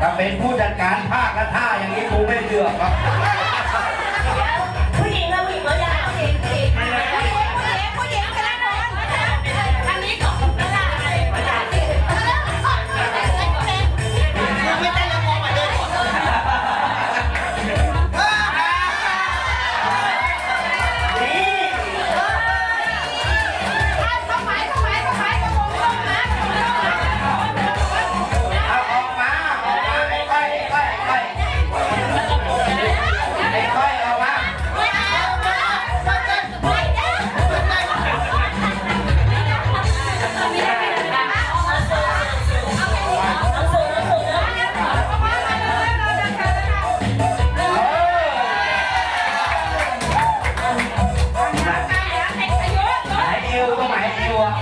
ถ้าเป็นผู้จัดการภาคกระท่าอย่างนี้กูไม่เลือกครับ